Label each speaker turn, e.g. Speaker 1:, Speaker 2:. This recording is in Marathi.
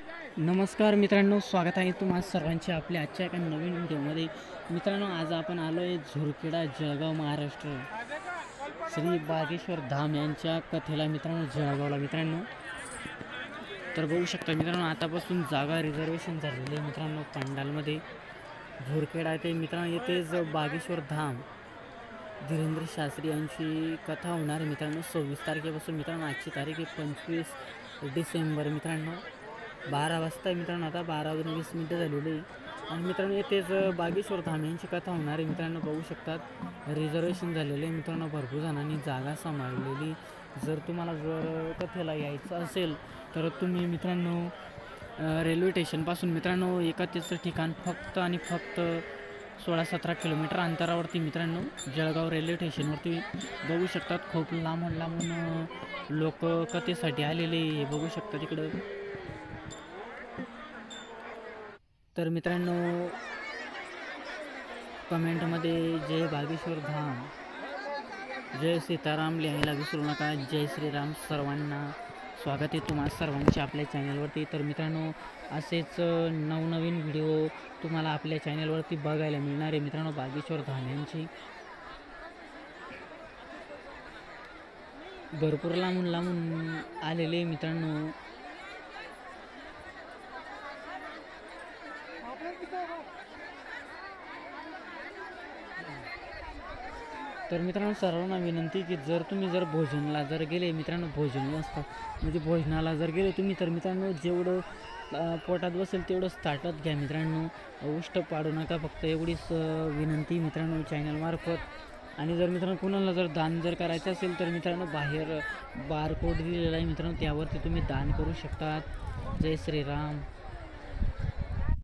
Speaker 1: नमस्कार मित्रांनो स्वागत आहे तुम्हा सर्वांचे आपल्या आजच्या एका नवीन व्हिडिओमध्ये. मित्रांनो आज आपण आलो आहे झुरखेडा जळगाव महाराष्ट्र. श्री बागेश्वर धाम यांच्या कथेला मित्रांनो जळगावला. मित्रांनो तर बघू शकता मित्रांनो आतापासून जागा रिझर्वेशन झालेली आहे मित्रांनो पंडालमध्ये. झुरकेडा ते मित्रांनो येथेच बागेश्वर धाम. धीरेंद्र शास्त्री यांची कथा होणार आहे मित्रांनो सव्वीस तारखेपासून मित्रांनो आजची तारीख आहे पंचवीस डिसेंबर मित्रांनो. बारा वाजता मित्रांनो आता बारा वाजून वीस मिनटं झालेली आहे. आणि मित्रांनो येथेच बागेश्वर धाम्यांची कथा होणार आहे. मित्रांनो बघू शकतात रिझर्वेशन झालेलं आहे. मित्रांनो भरपूर जणांनी जागा सांभाळलेली. जर तुम्हाला जर कथेला यायचं असेल तर तुम्ही मित्रांनो रेल्वे स्टेशनपासून मित्रांनो एकातीचं ठिकाण फक्त आणि फक्त सोळा सतरा किलोमीटर अंतरावरती मित्रांनो जळगाव रेल्वे स्टेशनवरती बघू शकतात. खूप लांबून लांबून लोक कथेसाठी आलेले हे बघू शकतात तिकडं. तर मित्रांनो कमेंटमध्ये जय बागेश्वर धाम जय सीताराम लिहायला विसरू नका जय श्रीराम सर्वांना स्वागत आहे तुम्हा सर्वांचे आपल्या चॅनलवरती. तर मित्रांनो असेच नवनवीन व्हिडिओ तुम्हाला आपल्या चॅनलवरती बघायला मिळणार आहे. मित्रांनो बागेश्वर धाम यांची भरपूर लांबून लांबून आलेले मित्रांनो. तर मित्रांनो सर्वांना विनंती की जर तुम्ही जर भोजनला जर गेले मित्रांनो भोजन असतं म्हणजे भोजनाला जर गेले तुम्ही तर मित्रांनो जेवढं पोटात बसेल तेवढंच ताटत घ्या मित्रांनो. उष्ट पाडू नका फक्त एवढीच विनंती मित्रांनो चॅनलमार्फत आणि जर मित्रांनो कुणाला जर दान जर करायचं असेल तर मित्रांनो बाहेर बारकोड दिलेला आहे मित्रांनो त्यावरती तुम्ही दान करू शकतात. जय श्रीराम.